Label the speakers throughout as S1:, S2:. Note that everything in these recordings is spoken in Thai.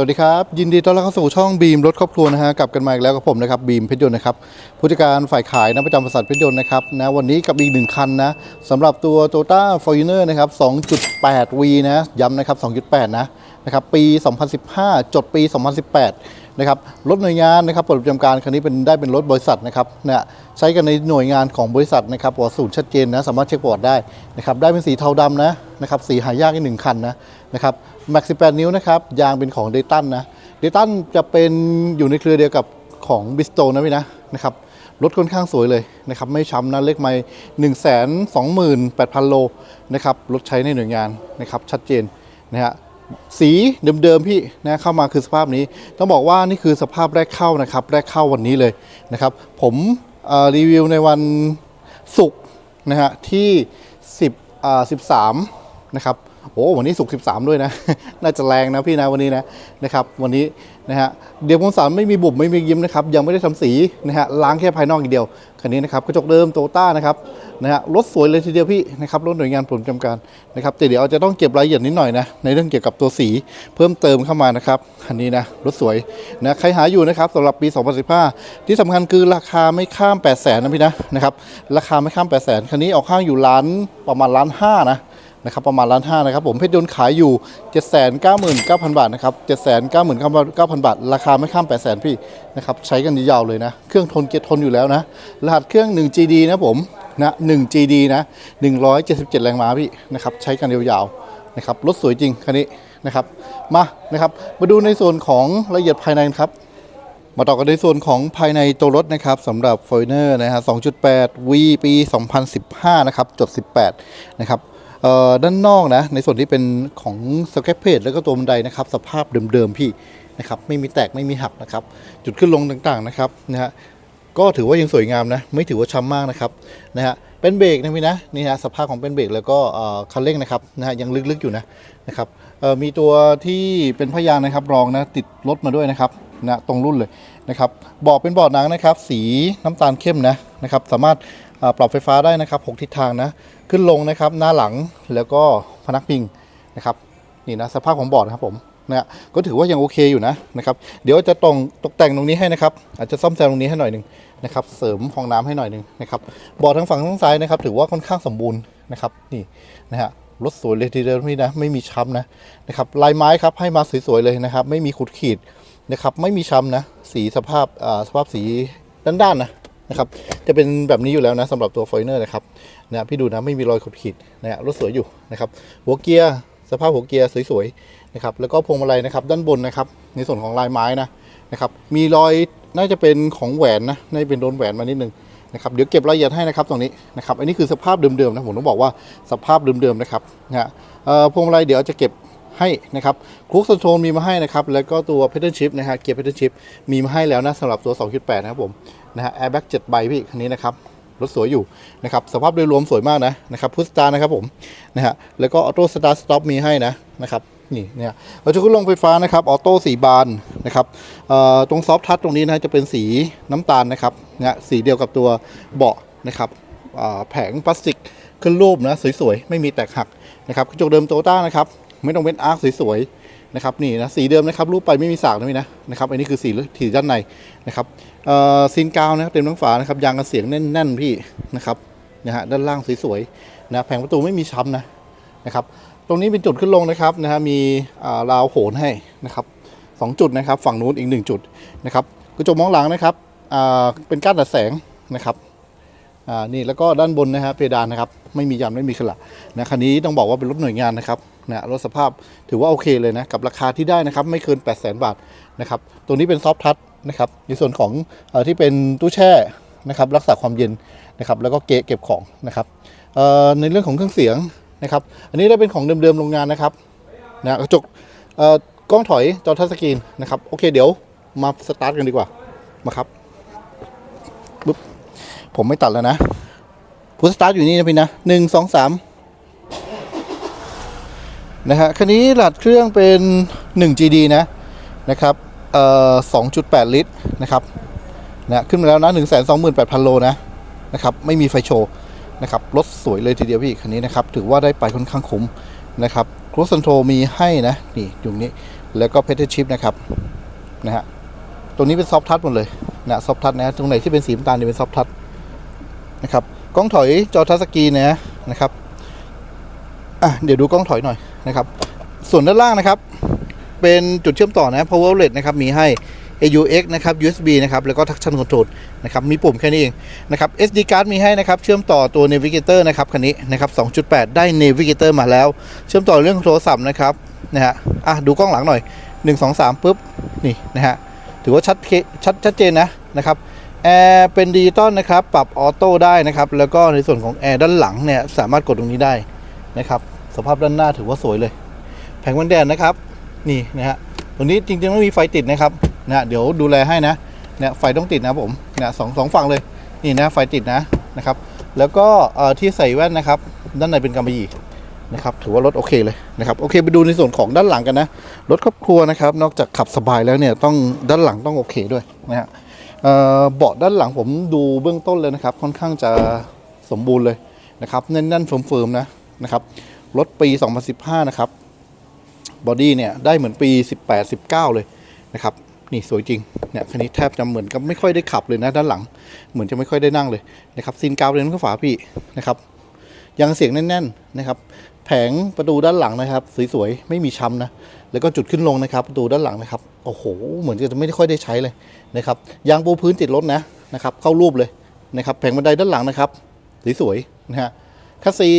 S1: วัสดีครับ ยินดีต้อนรับเข้าสู่ช่องบีมรถครอบครัวนะฮะกลับกันมาอีกแล้วกับผมนะครับบีมเพชรยนต์นะครับผู้จัดการฝ่ายขายนะประจำบริษัทเพชรยนต์นะครับนะวันนี้กับอีกหนึ่งคันนะสำหรับตัว t o y o t a f o r t u n e r นะครับ 2.8V นะย้ำนะครับ 2.8 นะนะครับปี 2015 จดปี 2018 นะครับรถหน่วยงานนะครับปลดประจำการคันนี้เป็นได้เป็นรถบริษัทนะครับเนี่ยใช้กันในหน่วยงานของบริษัทนะครับประวัติสูตรชัดเจนนะสามารถเช็คประวัติได้นะครับได้เป็นสีเทาดำนะนะครับสีหายากอีกหนึ่งคันนะนะครับ แม็ก18 นิ้วนะครับ ยางเป็นของเดตันนะเดตันจะเป็นอยู่ในเครือเดียวกับของบิสโตนะพี่นะนะครับรถค่อนข้างสวยเลยนะครับ ไม่ช้ำนะเลขไม่หนึ่งแสนสองหมื่นแปดพันโลนะครับรถใช้ในหน่วยงานนะครับชัดเจนนะฮะสีเดิมๆพี่นะเข้ามาคือสภาพนี้ ต้องบอกว่านี่คือสภาพแรกเข้านะครับ แรกเข้าวันนี้เลยนะครับ ผมรีวิวในวันศุกร์นะฮะที่ 10อ่า13 นะครับ โอ้วันนี้ศุก13 ด้วยนะ น่าจะแรงนะพี่นะวันนี้นะนะครับ วันนี้นะฮะเดี๋ยวผมสารไม่มีบุบไม่มียิ้มนะครับ ยังไม่ได้ทำสีนะฮะล้างแค่ภายนอกอย่างเดียวคันนี้นะครับกระจกเดิมโตต้านะครับนะฮะรถสวยเลยทีเดียวพี่นะครับรถหน่วยงานผมจำการนะครับแต่เดี๋ยวจะต้องเก็บรายละเอียดนิดหน่อยนะในเรื่องเกี่ยวกับตัวสีเพิ่มเติมเข้ามานะครับคันนี้นะรถสวยนะใครหาอยู่นะครับสำหรับปี 2015 ที่สำคัญคือราคาไม่ข้าม 8 0 0 0 0นะพี่นะนะครับราคาไม่ข้าม 8 0 0 0 0คันนี้ออกข้างอยู่ล้านประมาณล้านห้านะ นะครับประมาณล้านห้านะครับผมเพชรยนต์ขายอยู่ 7 9 9 0 0 0 บาทนะครับ7 9 9 9 0 0 0 บาท ราคาไม่ข้าม8 0 0 0 0 พี่นะครับใช้กันยาวเลยนะ เครื่องทนเกียร์ทนอยู่แล้วนะ รหัสเครื่อง 1 GD นะผมนะ1 GD นะ177 แรงม้าพี่นะครับใช้กันยาวๆนะครับรถสวยจริงคันนี้นะครับมานะครับมาดูในส่วนของละเอียดภายในครับมาต่อกันในส่วนของภายในตัวรถนะครับสำหรับ f o r เนอร์นะฮะ2.8 V ปี 2015 นะครับ จด 18 นะครับ ด้านนอกนะ ในส่วนที่เป็นของสแคปเพจแล้วก็ตัวบันไดนะครับ สภาพเดิมๆพี่นะครับไม่มีแตกไม่มีหักนะครับ จุดขึ้นลงต่างๆนะครับนะฮะก็ถือว่ายังสวยงามนะ ไม่ถือว่าช้ำมากนะครับนะฮะเป็นเบรกนะพี่นะนี่ฮะสภาพของเป็นเบรกแล้วก็คันเร่งนะครับนะฮะยังลึกๆอยู่นะนะครับมีตัวที่เป็นพยานนะครับรองนะติดรถมาด้วยนะครับ นะตรงรุ่นเลยนะครับบาะเป็นบาะหนังนะครับ สีน้ำตาลเข้มนะนะครับสามารถเอ่อปรับไฟฟ้าได้นะครับหกทิศทางนะขึ้นลงนะครับหน้าหลังแล้วก็พนักพิงนะครับนี่นะสภาพของบาะนะครับผมนะก็ถือว่ายังโอเคอยู่นะนะครับเดี๋ยวจะตรงตกแต่งตรงนี้ให้นะครับ อาจจะซ่อมแซมตรงนี้ให้หน่อยหนึ่งนะครับเสริมห้องน้ำให้หน่อยหนึ่งนะครับเบาะทั้งฝั่งทั้งซ้ายนะครับ ถือว่าค่อนข้างสมบูรณ์นะครับนี่นะฮะรถสวยเลยทีเดียวพี่นะไม่มีช้ำนะนะครับลายไม้ครับให้มาสวยๆเลยนะครับ ไม่มีขุดขีด นะครับ ไม่มีช้ำนะ สีสภาพอ่าสภาพสีด้านๆนะนะครับ จะเป็นแบบนี้อยู่แล้วนะสำหรับตัวฟอยเนอร์นะครับนะพี่ดูนะไม่มีรอยขดขีดนะฮะรถสวยอยู่นะครับ หัวเกียร์สภาพหัวเกียร์สวยๆนะครับ แล้วก็พวงมาลัยนะครับ ด้านบนนะครับ ในส่วนของลายไม้นะนะครับ มีรอยน่าจะเป็นของแหวนนะน่าจะเป็นโดนแหวนมานิดนึงนะครับเดี๋ยวเก็บรายละเอียดให้นะครับตรงนี้นะครับ อันนี้คือสภาพเดิมๆนะผมต้องบอกว่าสภาพเดิมๆนะครับนะฮะพวงมาลัยเดี๋ยวจะเก็บ ให้นะครับครูคอนโทรมีมาให้นะครับ แล้วก็ตัว p พ d เ l ิ Shift นะฮะเกียร์ p พ d เ l ิ Shift มีมาให้แล้วนะสำหรับตัว 2.8 นะครับผมนะฮะแอร์แบ็ก7ใบพี่คันนี้นะครับรถสวยอยู่นะครับสภาพโดยรวมสวยมากนะนะครับพุทสตาร์นะครับผมนะฮะแล้วก็ออโต้สตาร์ทสต็อปมีให้นะนะครับนี่เนี่ยเราจะขึ้นลงไฟฟ้านะครับออโต้สีบานนะครับเอ่อตรงซอฟทัชตรงนี้นะจะเป็นสีน้ำตาลนะครับเนี่ยสีเดียวกับตัวเบาะนะครับแผงพลาสติกขึ้นรูปนะสวยๆ ไม่มีแตกหักนะครับกระจกเดิมโตต้านะครับ ไม่ต้องเว้นอาร์คสวยๆนะครับนี่นะสีเดิมนะครับรูปไปไม่มีสากนะพี่นะนะครับอันนี้คือสีสีด้านในนะครับซีนกาวนะครับเต็มทั้งฝานะครับยางกันเสียงแน่นๆพี่นะครับนะฮะด้านล่างสวยๆนะแผงประตูไม่มีช้ำนะนะครับตรงนี้เป็นจุดขึ้นลงนะครับนะฮะมีราวโหนให้นะครับสองจุดนะครับฝั่งนู้นอีกหนึ่งจุดนะครับกระจกมองหลังนะครับเป็นก้านตัดแสงนะครับ อ่านี่แล้วก็ด้านบนนะฮะเพดานนะครับไม่มียันไม่มีขละนะคันนี้ต้องบอกว่าเป็นรถหน่วยงานนะครับนะรถสภาพถือว่าโอเคเลยนะกับราคาที่ได้นะครับไม่เกิน 8 0 0 0 0 0 บาทนะครับตรงนี้เป็นซอฟทัชนะครับในส่วนของเออที่เป็นตู้แช่นะครับรักษาความเย็นนะครับแล้วก็เกะเก็บของนะครับเอ่อในเรื่องของเครื่องเสียงนะครับอันนี้ได้เป็นของเดิมๆโรงงานนะครับนะกระจกเอ่อกล้องถอยจอทัชสกรีนนะครับโอเคเดี๋ยวมาสตาร์ทกันดีกว่ามาครับปุ๊บ ผมไม่ตัดแล้วนะผู้สตาร์ทอยู่นี่นะพี่นะหนึ่งสองสามนะฮะคันนี้หลัดเครื่องเป็น 1 GD นะนะครับเอ่อ2.8 ลิตรนะครับนะขึ้นมาแล้วนะ128,000 โลนะนะครับไม่มีไฟโชว์นะครับรถสวยเลยทีเดียวพี่คันนี้นะครับถือว่าได้ไปค่อนข้างคุ้มนะครับครูสันโทมีให้นะนี่อยู่นี้แล้วก็เพชรชิพนะครับนะฮะตรงนี้เป็นซอฟทัชหมดเลยนะซอฟทัชนะฮะตรงไหนที่เป็นสีน้ำตาลนี่เป็นซอฟทัช นะครับกล้องถอยจอทัชสกรีนนะนะครับอะเดี๋ยวดูกล้องถอยหน่อยนะครับ ส่วนด้านล่างนะครับ เป็นจุดเชื่อมต่อนะ power outlet นะครับมีให้ AUX นะครับ USB นะครับ แล้วก็ traction control นะครับ มีปุ่มแค่นี้เองนะครับ SD card มีให้นะครับ เชื่อมต่อตัว navigator นะครับ คันนี้นะครับ 2.8 ได้ navigator มาแล้ว เชื่อมต่อเรื่องโทรศัพท์นะครับ นะฮะ อะ ดูกล้องหลังหน่อย 1 2 3ปุ๊บ นี่ นะฮะ ถือว่าชัดเคชัดชัดเจนนะ นะครับ แอร์เป็นดิจิตอลนะครับ ปรับออโต้ได้นะครับ แล้วก็ในส่วนของแอร์ด้านหลังเนี่ยสามารถกดตรงนี้ได้นะครับ สภาพด้านหน้าถือว่าสวยเลย แผงกันแดดนะครับ นี่นะฮะตรงนี้จริงๆไม่มีไฟติดนะครับนะฮะเดี๋ยวดูแลให้นะเนี่ยไฟต้องติดนะผมเนี่ยสองสองฝั่งเลยนี่นะไฟติดนะนะครับ แล้วก็ที่ใส่แว่นนะครับ ด้านในเป็นกำมะหยี่นะครับ ถือว่ารถโอเคเลยนะครับโอเคไปดูในส่วนของด้านหลังกันนะรถครอบครัวนะครับ นอกจากขับสบายแล้วเนี่ยต้องด้านหลังต้องโอเคด้วยนะฮะ เบาะด้านหลังผมดูเบื้องต้นเลยนะครับ ค่อนข้างจะสมบูรณ์เลยนะครับแน่นๆเฟิร์มๆนะนะครับรถปี 2015 นะครับบอดี้เนี่ยได้เหมือนปี 18 19 เลยนะครับนี่สวยจริงเนี่ยคันนี้แทบจะเหมือนกับไม่ค่อยได้ขับเลยนะด้านหลัง เหมือนจะไม่ค่อยได้นั่งเลยนะครับซีนกาวเลนก็ฝาพี่นะครับยางเสียงแน่น ๆนะครับ แผงประตูด้านหลังนะครับ สวยๆ ไม่มีช้ำนะ แล้วก็จุดขึ้นลงนะครับประตูด้านหลังนะครับโอ้โหเหมือนจะไม่ได้ค่อยได้ใช้เลยนะครับยางปูพื้นติดรถนะนะครับเข้ารูปเลยนะครับแผงบันไดด้านหลังนะครับสวยๆนะฮะคัสซี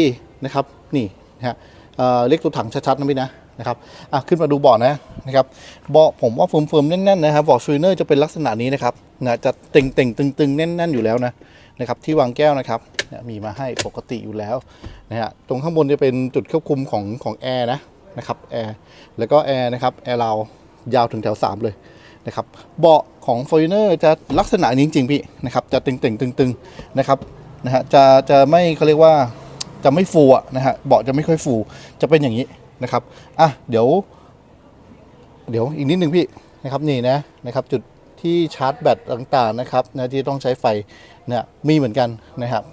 S1: นะครับนี่นะฮะเอ่อเล็กตัวถังชัดๆนะพี่นะนะครับอะขึ้นมาดูเบาะนะนะครับเบาะผมว่าเฟิร์มๆแน่นๆนะครับเบาะชูเนอร์จะเป็นลักษณะนี้นะครับนะจะเต่งๆตึงๆแน่น ๆอยู่แล้วนะนะครับที่วางแก้วนะครับเนี่ยมีมาให้ปกติอยู่แล้วนะฮะตรงข้างบนจะเป็นจุดควบคุมของของแอร์นะ นะครับแอร์แล้วก็แอร์นะครับแอร์เรายาวถึงแถว 3 เลยนะครับเบาะของ f o r เนอร์จะลักษณะนี้จริงๆพี่นะครับจะตึงๆตึงๆนะครับนะฮะจะจะไม่เขาเรียกว่าจะไม่ฟูอะนะฮะเบาะจะไม่ค่อยฟูจะเป็นอย่างนี้นะครับอะเดี๋ยว เดี๋ยวอีกนิดนึงพี่นะครับนี่นะนะครับจุดที่ชาร์จแบตต่างๆนะครับนะที่ต้องใช้ไฟเนี่ยมีเหมือนกันนะครับ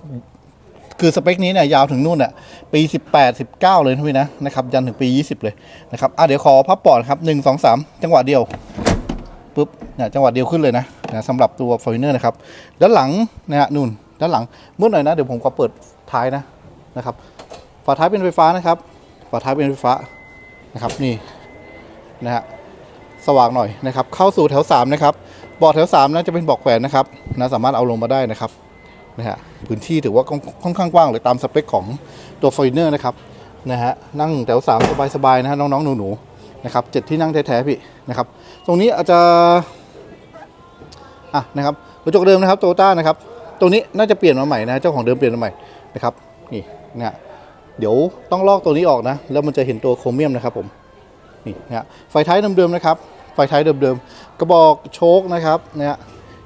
S1: คือสเปคนี้เนี่ยยาวถึงนู่นอะปี 18 19 เลยนะพี่นะนะครับยันถึงปี 20 เลยนะครับอะเดี๋ยวขอพับปอดครับ1 2 3 จังหวะเดียวปุ๊บเนี่ยจังหวะเดียวขึ้นเลยนะนะสำหรับตัวฟอร์เนอร์นะครับด้านหลังนะฮะนู่นด้านหลังเมื่อหน่อยนะเดี๋ยวผมขอเปิดท้ายนะนะครับฝาท้ายเป็นไฟฟ้านะครับฝาท้ายเป็นไฟฟ้านะครับนี่นะฮะสว่างหน่อยนะครับ เข้าสู่แถว3นะครับเบาะแถว3นะจะเป็นบาะแขวนนะครับนะสามารถเอาลงมาได้นะครับ นะฮะพื้นที่ถือว่าค่อนข้างกว้างเลยตามสเปคของตัวฟอร์เนอร์นะครับนะฮะนั่งแถว3สบายๆนะฮะน้องๆหนูๆนะครับเจ็ดที่นั่งแท้ๆพี่นะครับ ตรงนี้อาจจะอะนะครับกระจกเดิมนะครับโตต้านะครับตรงนี้น่าจะเปลี่ยนมาใหม่นะเจ้าของเดิมเปลี่ยนมาใหม่นะครับนี่นะฮะเดี๋ยวต้องลอกตัวนี้ออกนะ แล้วมันจะเห็นตัวโครเมียมนะครับผมนี่นะฮะไฟท้ายเดิมๆนะครับไฟท้ายเดิมๆกระบอกโชคนะครับนะฮะ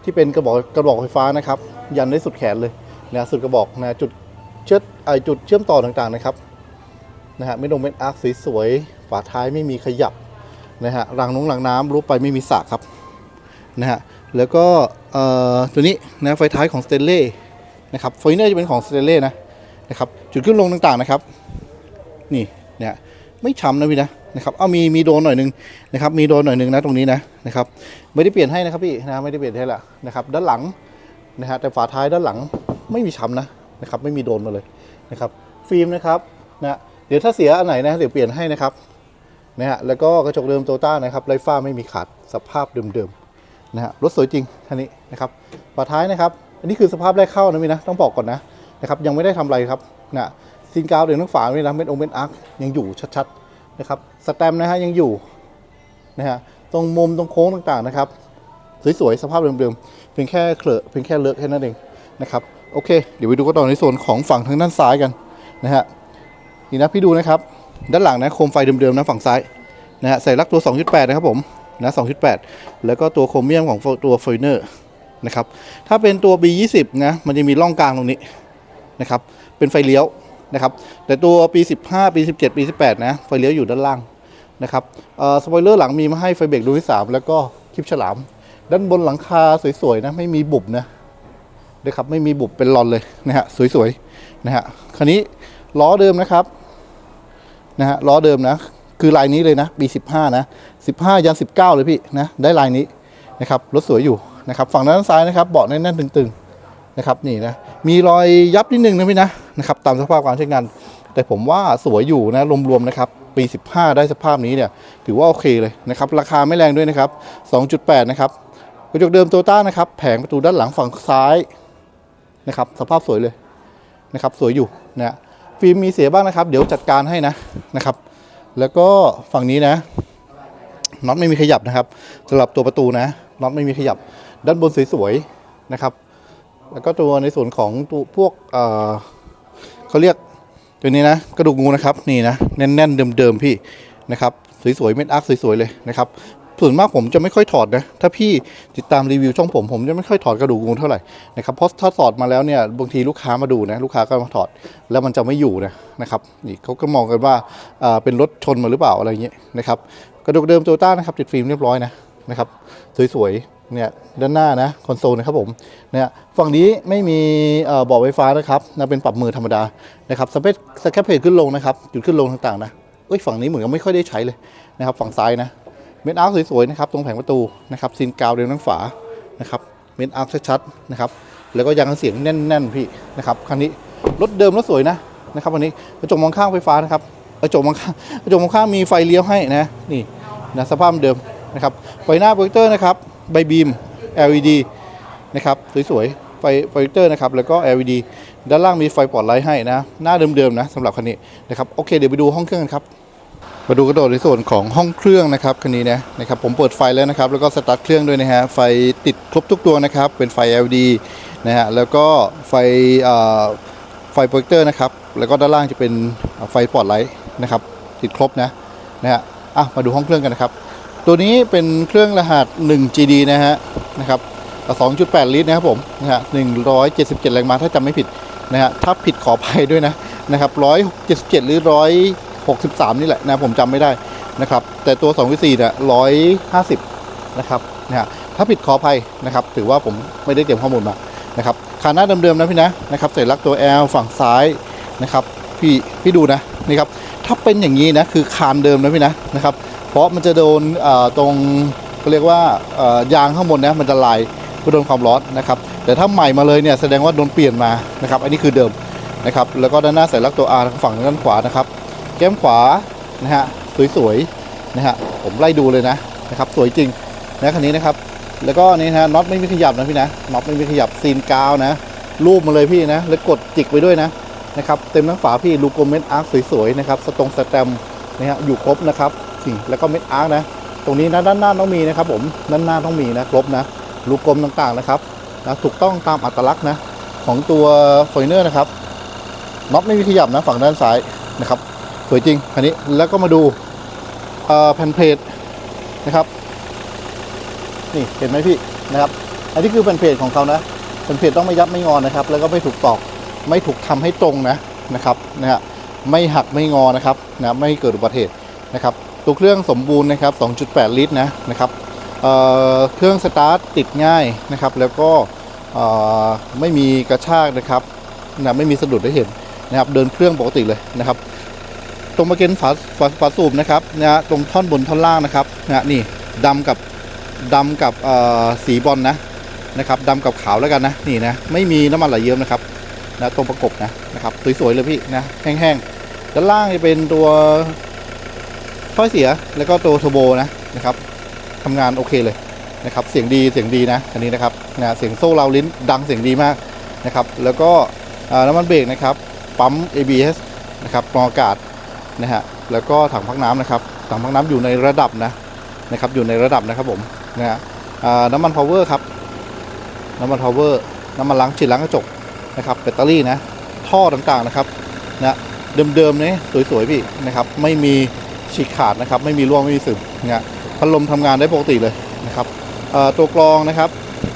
S1: ที่เป็นกระบอกกระบอกไฟฟ้านะครับ ยันได้สุดแขนเลยนะสุดกระบอกนะจุดเชื่อไอจุดเชื่อมต่อต่างๆนะครับนะฮะไม่ลงเป็นอาร์คสวยๆฝาท้ายไม่มีขยับนะฮะรางน้งรางน้ำรูปไปไม่มีสากครับนะฮะแล้วก็เอ่อตัวนี้นะไฟท้ายของสเตนเล่นะครับไฟเนอร์จะเป็นของสเตนเล่นะนะครับจุดขึ้นลงต่างๆนะครับ นี่เนี่ยไม่ช้ำนะพี่นะนะครับเอามีมีโดนหน่อยหนึงนะครับมีโดนหน่อยหนึงนะตรงนี้นะนะครับไม่ได้เปลี่ยนให้นะครับพี่นะไม่ได้เปลี่ยนให้ละนะครับด้านหลัง นะฮะแต่ฝาท้ายด้านหลังไม่มีช้ำนะนะครับไม่มีโดนมาเลยนะครับฟิล์มนะครับนะเดี๋ยวถ้าเสียอันไหนนะเดี๋ยวเปลี่ยนให้นะครับนะฮะแล้วก็กระจกเดิมโตต้านะครับไรฟ้าไม่มีขาดสภาพเดิมๆนะฮะรถสวยจริงคันนี้นะครับฝาท้ายนะครับ อันนี้คือสภาพแรกเข้านะพี่นะต้องบอกก่อนนะนะครับยังไม่ได้ทำอะไรครับนะซินกาวเดี๋ยวทั้งฝาไม่นะเป็นโอเมนอาร์คยังอยู่ชัดๆนะครับสแตมนะฮะยังอยู่นะฮะตรงมุมตรงโค้งต่างๆนะครับ สวยๆสภาพเดิมๆ เพียงแค่เคลอะเพียงแค่เลอะแค่นั้นเองนะครับโอเค เดี๋ยวไปดูกันต่อในส่วนของฝั่งทางด้านซ้ายกันนะฮะนี่นะพี่ดูนะครับ ด้านหลังนะโคมไฟเดิมๆนะฝั่งซ้ายนะฮะใส่ลักตัว 2.8 นะครับผมนะ2.8 แล้วก็ตัวโครเมียมของตัวฟอยเนอร์นะครับถ้าเป็นตัว B20 นะมันจะมีร่องกลางตรงนี้นะครับเป็นไฟเลี้ยวนะครับแต่ตัวปี 15 ปี 17 ปี 18 นะไฟเลี้ยวอยู่ด้านล่างนะครับเอ่อสปอยเลอร์หลังมีมาให้ไฟเบรกดวงที่ 3 แล้วก็คลิปฉลาม ด้านบนหลังคาสวยๆนะไม่มีบุบนะนะครับไม่มีบุบเป็นรอนเลยนะฮะสวยๆนะฮะคันนี้ล้อเดิมนะครับนะฮะล้อเดิมนะคือลายนี้เลยนะปี15 นะ15 ยัน 19 เลยพี่นะได้ลายนี้นะครับรถสวยอยู่นะครับฝั่งด้านซ้ายนะครับเบาะแน่นๆตึงๆนะครับนี่นะมีรอยยับนิดนึงนะพี่นะนะครับตามสภาพการใช้งานแต่ผมว่าสวยอยู่นะรวมๆนะครับปี 15 ได้สภาพนี้เนี่ยถือว่าโอเคเลยนะครับราคาไม่แรงด้วยนะครับ 2.8 นะครับ กระจกเดิมโตต้านะครับ แผงประตูด้านหลังฝั่งซ้ายนะครับ สภาพสวยเลยนะครับ สวยอยู่นะฟิล์มมีเสียบ้างนะครับ เดี๋ยวจัดการให้นะนะครับ แล้วก็ฝั่งนี้นะน็อตไม่มีขยับนะครับสำหรับตัวประตูนะน็อตไม่มีขยับ ด้านบนสวยๆนะครับ แล้วก็ตัวในส่วนของตัวพวกเอ่อเขาเรียกตัวนี้นะกระดูกงูนะครับนี่นะแน่นๆเดิมๆพี่นะครับสวยๆเม็ดอาร์คสวยๆเลยนะครับ ส่วนมากผมจะไม่ค่อยถอดนะ ถ้าพี่ติดตามรีวิวช่องผมผมจะไม่ค่อยถอดกระดูกงูเท่าไหร่นะครับเพราะถ้าถอดมาแล้วเนี่ยบางทีลูกค้ามาดูนะลูกค้าก็มาถอดแล้วมันจะไม่อยู่นะนะครับนี่เขาก็มองกันว่าเป็นรถชนมาหรือเปล่าอะไรอย่างเงี้ยนะครับกระดูกเดิมโตต้านะครับติดฟิล์มเรียบร้อยนะนะครับสวยๆเนี่ยด้านหน้านะคอนโซลนะครับผมเนี่ยฝั่งนี้ไม่มีเอ่อเบาะไฟฟ้านะครับนะเป็นปรับมือธรรมดานะครับสเปซสแคปเพจขึ้นลงนะครับจุดขึ้นลงต่างๆนะเอ้ยฝั่งนี้เหมือนกับไม่ค่อยได้ใช้เลยนะครับฝั่งซ้ายนะ เม็ดอาร์คสวยๆนะครับตรงแผงประตูนะครับซีนกาวเรียงทั้งฝานะครับเม็ดอาร์คชัดๆนะครับแล้วก็ยางเสียงแน่นๆพี่นะครับคันนี้รถเดิมรถสวยนะนะครับวันนี้กระจกมองข้างไฟฟ้านะครับกระจกมองข้างกระจกมองข้างมีไฟเลี้ยวให้นะนี่นะสภาพเดิมนะครับไฟหน้าโปรเจคเตอร์นะครับใบบีม LED นะครับสวยๆไฟโปรเจคเตอร์นะครับแล้วก็ LED ด้านล่างมีไฟปลอดไลท์ให้นะหน้าเดิมๆนะสำหรับคันนี้นะครับโอเคเดี๋ยวไปดูห้องเครื่องกันครับ มาดูกระโดดในส่วนของห้องเครื่องนะครับคันนี้นะนะครับผมเปิดไฟแล้วนะครับ แล้วก็สตาร์ทเครื่องด้วยนะฮะไฟติดครบทุกตัวนะครับ เป็นไฟ LED นะฮะแล้วก็ไฟเอ่อไฟโปรเจคเตอร์นะครับ แล้วก็ด้านล่างจะเป็นไฟปลอดไลท์นะครับ ติดครบนะนะฮะอะมาดูห้องเครื่องกันนะครับ ตัวนี้เป็นเครื่องรหัส 1GD นะฮะนะครับ 2.8 ลิตรนะครับผมนะฮะ177 แรงม้าถ้าจำไม่ผิดนะฮะถ้าผิดขออภัยด้วยนะนะครับ177 หรือ 63 นี่แหละนะผมจำไม่ได้นะครับ แต่ตัว2 4เนี่ย150 นะครับนะฮะถ้าผิดขออภัยนะครับ ถือว่าผมไม่ได้เตรียมข้อมูลมานะครับขาหน้าเดิมๆนะพี่นะนะครับใส่ลักตัว L ฝั่งซ้ายนะครับพี่พี่ดูนะนี่ครับถ้าเป็นอย่างนี้นะคือคานเดิมนะพี่นะนะครับ เพราะมันจะโดนเอ่อตรงเขาเรียกว่าเอ่อยางข้างบนนะมันจะลายก็โดนความร้อนนะครับ แต่ถ้าใหม่มาเลยเนี่ยแสดงว่าโดนเปลี่ยนมานะครับ อันนี้คือเดิมนะครับ แล้วก็ด้านหน้าใส่ลักตัว R ทางฝั่งด้านขวานะครับ ก้มขวานะฮะสวยๆนะฮะผมไล่ดูเลยนะนะครับสวยจริงนะคันนี้นะครับ แล้วก็นี่นะน็อตไม่มีขยับนะพี่นะน็อตไม่มีขยับซีนกาวนะรูปมาเลยพี่นะ แล้วกดจิกไปด้วยนะนะครับเต็มทั้งฝาพี่ลูกกลมเม็ดอาร์คสวยๆนะครับสตรงสแตมนะฮะอยู่ครบนะครับนี่แล้วก็เม็ดอาร์คนะตรงนี้นะด้านหน้าต้องมีนะครับผมด้านหน้าต้องมีนะครบนะลูกกลมต่างๆนะครับนะถูกต้องตามอัตลักษณ์นะของตัวฟอยเนอร์นะครับน็อตไม่มีขยับนะฝั่งด้านซ้ายนะครับ วยจริงคันนี้แล้วก็มาดูแผ่นเพลทนะครับ นี่เห็นไหมพี่นะครับ อันนี้คือแผ่นเพจของเขานะแผ่นเพจต้องไม่ยับไม่งอนนะครับ แล้วก็ไม่ถูกตอกไม่ถูกทำให้ตรงนะนะครับนะฮะไม่หักไม่งอนะครับนะไม่เกิดอุบัติเหตุนะครับตัวเครื่องสมบูรณ์นะครับ 2.8 ลิตรนะนะครับเเครื่องสตาร์ทติดง่ายนะครับ แล้วก็ไม่มีกระชากนะครับนะไม่มีสะดุดได้เห็นนะครับ เดินเครื่องปกติเลยนะครับ ตรงมาเกนฝาฝาฝาสูบนะครับนะตรงท่อนบนท่อนล่างนะครับนะนี่ดำกับดำกับเอ่อสีบอลนะนะครับดำกับขาวแล้วกันนะนี่นะไม่มีน้ำมันไหลเยิ้มนะครับนะตรงประกบนะนะครับสวยๆเลยพี่นะแห้งๆด้านล่างจะเป็นตัวถ้อยเสียแล้วก็ตัวเทอร์โบนะนะครับทำงานโอเคเลยนะครับเสียงดีเสียงดีนะอันนี้นะครับนะเสียงโซ่เราลิ้นดังเสียงดีมากนะครับแล้วก็น้ำมันเบรกนะครับปั๊ม ABS นะครับกรองอากาศ นะฮะแล้วก็ถังพักน้ำนะครับถังพักน้ำอยู่ในระดับนะนะครับอยู่ในระดับนะครับผมนะฮะน้ำมันพาวเวอร์ครับน้ำมันพาวเวอร์น้ำมันล้างฉีดล้างกระจกนะครับแบตเตอรี่นะท่อต่างๆนะครับนะเดิมๆเนี่ยสวยๆพี่นะครับไม่มีฉีกขาดนะครับไม่มีร่วงไม่มีสึมนะฮะพัดลมทำงานได้ปกติเลยนะครับตัวกรองนะครับ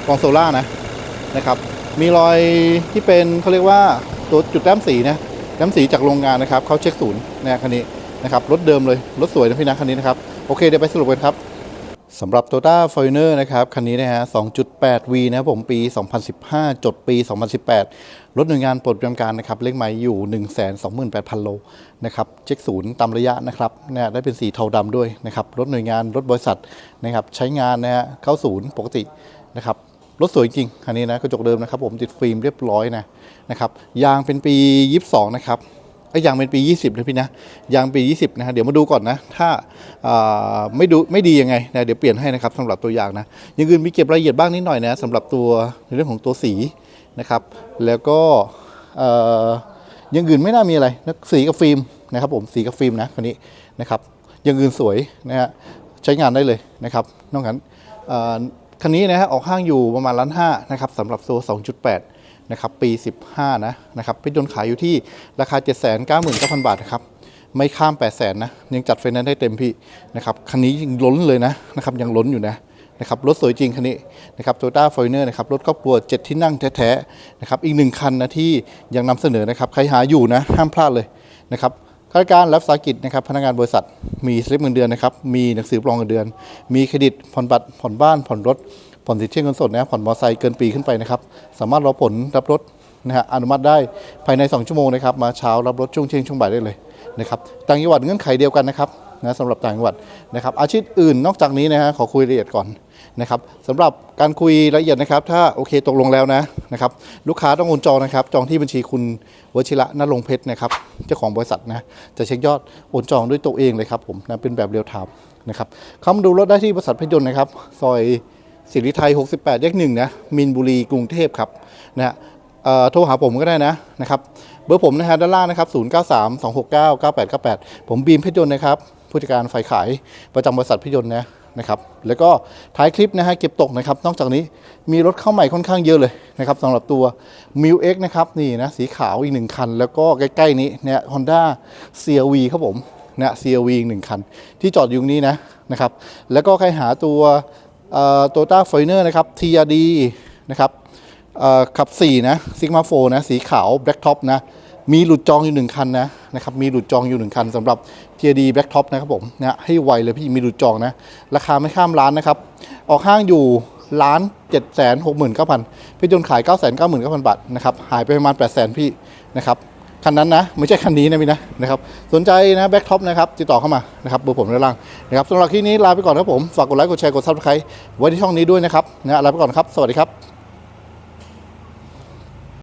S1: กรองโซล่านะนะครับมีรอยที่เป็นเขาเรียกว่าตัวจุดแต้มสีนะ แต้มสีจากโรงงานนะครับเขาเช็คศูนย์นะคันนี้นะครับรถเดิมเลยรถสวยนะพี่นะคันนี้นะครับโอเคเดี๋ยวไปสรุปกันครับสำหรับ Toyota Fortuner นะครับ คันนี้นะฮะ 2.8V นะผมปี 2015 จดปี 2018 รถหน่วยงานปลดประจำการนะครับ เลขหมายอยู่ 128,000 โลนะครับ เช็คศูนย์ตามระยะนะครับนะได้เป็นสีเทาดำด้วยนะครับ รถหน่วยงานรถบริษัทนะครับ ใช้งานนะฮะเข้าศูนย์ปกตินะครับ รถสวยจริงคันนี้นะกระจกเดิมนะครับผมติดฟิล์มเรียบร้อยนะนะครับยางเป็นปี 22 นะครับไอ้ยางเป็นปี 20นะพี่นะยางปี 20 นะฮะเดี๋ยวมาดูก่อนนะ ถ้าาไม่ดูไม่ดียังไงนะเดี๋ยวเปลี่ยนให้นะครับสำหรับตัวยางนะอยังอื่นมีเก็บรายละเอียดบ้างนิดหน่อยนะสำหรับตัวในเรื่องของตัวสีนะครับ แล้วก็เอ่ออยังอื่นไม่น่ามีอะไรนะสีกับฟิล์มนะครับผมสีกับฟิล์มนะคันนี้นะครับยังอื่นสวยนะฮะใช้งานได้เลยนะครับนอกจากนั้น คันนี้นะฮะออกห้างอยู่ประมาณล้านห้านะครับสำหรับตัว2.8 นะครับ ปี 15 นะนะครับพี่ยนต์ขายอยู่ที่ราคา 799,000 บาทนะครับไม่ข้าม 8 0 0 0 0นะยังจัดไฟแนนซ์ได้เต็มพี่นะครับคันนี้ยังล้นเลยนะนะครับยังล้นอยู่นะนะครับรถสวยจริงคันนี้นะครับโตโยต้าฟอร์เนอร์นะครับรถครอบครัว 7 ที่นั่งแท้ๆนะครับอีกหนึ่งคันนะที่ยังนำเสนอนะครับใครหาอยู่นะห้ามพลาดเลยนะครับ ข้าราชการรับสาหกิจนะครับพนักงานบริษัทมีสลิปเงินเดือนนะครับมีหนังสือรองเงินเดือน มีเครดิตผ่อนบัตรผ่อนบ้านผ่อนรถผ่อนสินเชื่อเงินสดนะผ่อนมอเตอร์ไซค์เกินปีขึ้นไปนะครับสามารถรอผลรับรถนะฮะอนุมัติได้ภายใน 2 ชั่วโมงนะครับมาเช้ารับรถช่วงเที่ยงช่วงบ่ายได้เลยนะครับต่างจังหวัดเงื่อนไขเดียวกันนะครับนะสำหรับต่างจังหวัดนะครับอาชีพอื่นนอกจากนี้นะฮะขอคุยละเอียดก่อน นะครับสำหรับการคุยรายละเอียดนะครับ ถ้าโอเคตกลงแล้วนะนะครับ ลูกค้าต้องโอนจองนะครับ จองที่บัญชีคุณวชิระนรงเพชรนะครับเจ้าของบริษัทนะจะเช็คยอดโอนจองด้วยตัวเองเลยครับผมนะเป็นแบบเรียลไทม์นะครับเข้ามาดูรถได้ที่บริษัทพยนต์นะครับซอยสิริไทย 68แยกหนึ่งนะมินบุรีกรุงเทพครับนะฮะโทรหาผมก็ได้นะนะครับเบอร์ผมนะฮะด้านล่างนะครับ 093 269 9898 ผมบีมเพชรยนต์นะครับผู้จัดการฝ่ายขายประจำบริษัทพยนต์นะ นะครับแล้วก็ท้ายคลิปนะฮะเก็บตกนะครับนอกจากนี้มีรถเข้าใหม่ค่อนข้างเยอะเลยนะครับสำหรับตัว m ิ X นะครับนี่นะสีขาวอีกหนึ่งคัน แล้วก็ใกล้ๆนี้เนี่ย Honda CRV ครับผมนะ CRV อีกหนึ่งคัน ที่จอดอยู่นี้นะนะครับแล้วก็ใครหาตัวโตต้าฟเนอร์นะครับ TRD นะครับเอ่อขับ 4 นะซิกมาโฟนะ สีขาวแบล็กท็อปนะ มีหลุดจองอยู่หนึ่งคันนะนะครับมีหลุดจองอยู่หนึ่งคันสำหรับ TRD แบล็กท็อปนะครับผมนะให้ไวเลยพี่มีหลุดจองนะ ราคาไม่ข้ามล้านนะครับ ออกห้างอยู่ล้านเจ็ดแสนหกหมื่นเก้าพันพี่จนขายเก้าแสนเก้าหมื่นเก้าพันบาทนะครับหายไปประมาณแปดแสนพี่นะครับคันนั้นนะ ไม่ใช่คันนี้นะพี่นะนะครับสนใจนะแบ็คท็อปนะครับติดต่อเข้ามานะครับเบอร์ผมด้านล่างนะครับสำหรับที่นี้ลาไปก่อนครับผม ฝากกดไลค์กดแชร์กดซับสไครต์ไว้ที่ช่องนี้ด้วยนะครับนะลาไปก่อนครับ สวัสดีครับ